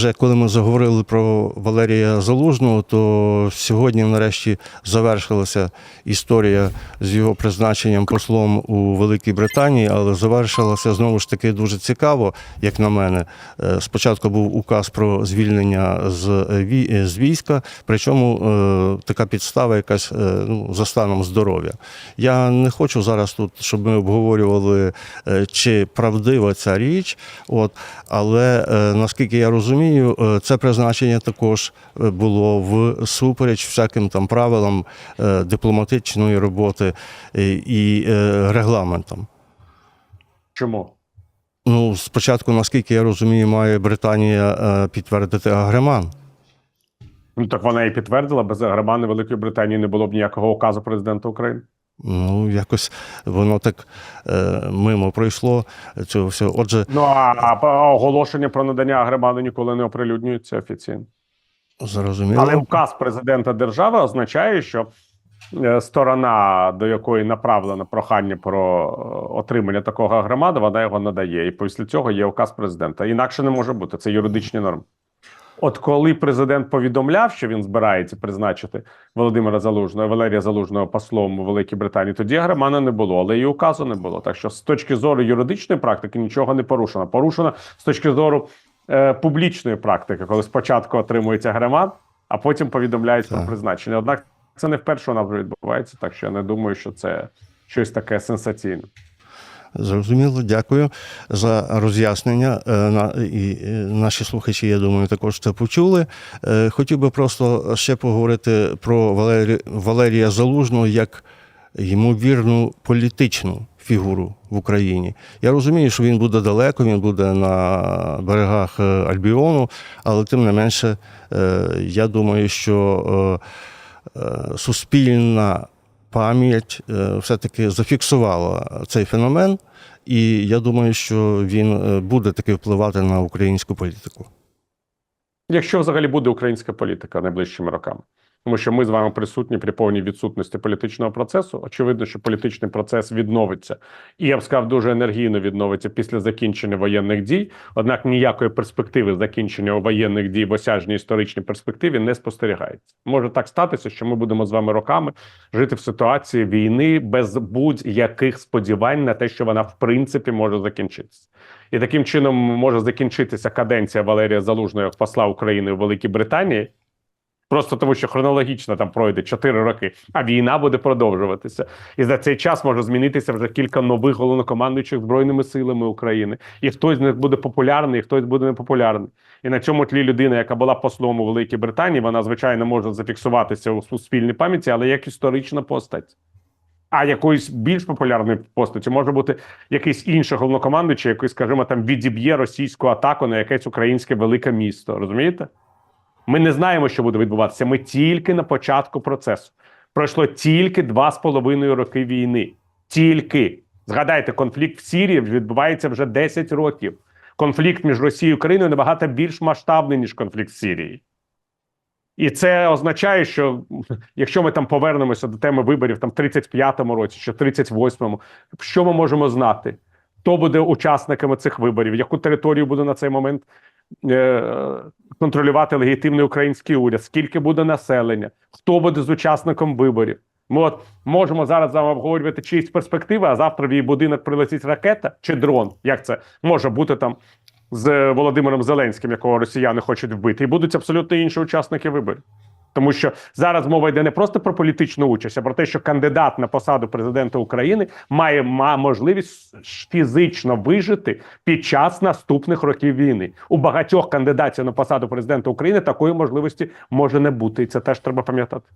вже коли ми заговорили про Валерія Залужного, то сьогодні, нарешті, завершилася історія з його призначенням послом у Великій Британії, але завершилася знову ж таки дуже цікаво, як на мене. Е, Спочатку був указ про звільнення з, з війська, причому е, така підстава якась е, ну, за станом здоров'я. Я не хочу зараз тут, щоб ми обговорювали, е, чи правдива ця річ, от, але е, наскільки я розумію, е, це призначення також е, було в супереч всяким там правилам е, дипломатичної роботи і регламентам. Чому? Ну, спочатку, наскільки я розумію, має Британія підтвердити агреман. Ну так вона і підтвердила, без агромани Великої Британії не було б ніякого указу президента України. Ну, якось воно так е, мимо пройшло цього всього. Отже, Ну а, а оголошення про надання агроману ніколи не оприлюднюється офіційно. зрозуміло. Але указ президента держави означає, що е, сторона, до якої направлено прохання про е, отримання такого агромаду, вона його надає. І після цього є указ президента. Інакше не може бути. Це юридичні норми. От коли президент повідомляв, що він збирається призначити Володимира Залужного, Валерія Залужного послом у Великій Британії, тоді агромана не було, але і указу не було. Так що з точки зору юридичної практики нічого не порушено. Порушено з точки зору е, публічної практики, коли спочатку отримується громад, а потім повідомляють про призначення. Однак це не вперше у нас відбувається, так що я не думаю, що це щось таке сенсаційне. Зрозуміло, дякую за роз'яснення. Е, І наші слухачі, я думаю, також це почули. Е, Хотів би просто ще поговорити про Валерія Залужного як ймовірну політичну фігуру в Україні. Я розумію, що він буде далеко, він буде на берегах е, Альбіону, але тим не менше, я думаю, що суспільна пам'ять е, все-таки зафіксувала цей феномен, і я думаю, що він е, буде таки впливати на українську політику. Якщо взагалі буде українська політика найближчими роками, тому що ми з вами присутні при повній відсутності політичного процесу. Очевидно, що політичний процес відновиться, і я б сказав, дуже енергійно відновиться після закінчення воєнних дій. Однак ніякої перспективи закінчення воєнних дій в осяжній історичній перспективі не спостерігається. Може так статися, що ми будемо з вами роками жити в ситуації війни без будь-яких сподівань на те, що вона в принципі може закінчитися. І таким чином може закінчитися каденція Валерія Залужного як посла України у Великій Британії. Просто тому, що хронологічно там пройде 4 роки, а війна буде продовжуватися. І за цей час може змінитися вже кілька нових головнокомандуючих збройними силами України. І хтось з них буде популярний, і хтось буде непопулярний. І на цьому тлі людина, яка була послом у Великій Британії, вона звичайно може зафіксуватися у суспільній пам'яті, але як історична постать. А якоюсь більш популярною постаттю може бути якийсь інший головнокомандуючий, який, скажімо, там відіб'є російську атаку на якесь українське велике місто. Розумієте? Ми не знаємо, що буде відбуватися. Ми тільки на початку процесу. Пройшло тільки два з половиною роки війни. Тільки згадайте, конфлікт в Сірії відбувається вже 10 років. Конфлікт між Росією і Україною набагато більш масштабний ніж конфлікт в Сірії. І це означає, що якщо ми там повернемося до теми виборів там в 35-му році чи в 38-му, що ми можемо знати? Хто буде учасниками цих виборів? Яку територію буде на цей момент контролювати легітимний український уряд? Скільки буде населення? Хто буде з учасником виборів? Ми от можемо зараз з обговорювати чиїсь перспективи, а завтра в її будинок прилетить ракета чи дрон. Як це може бути там з Володимиром Зеленським, якого росіяни хочуть вбити, і будуть абсолютно інші учасники виборів. Тому що зараз мова йде не просто про політичну участь, а про те, що кандидат на посаду президента України має ма можливість фізично вижити під час наступних років війни. У багатьох кандидатів на посаду президента України такої можливості може не бути, і це теж треба пам'ятати.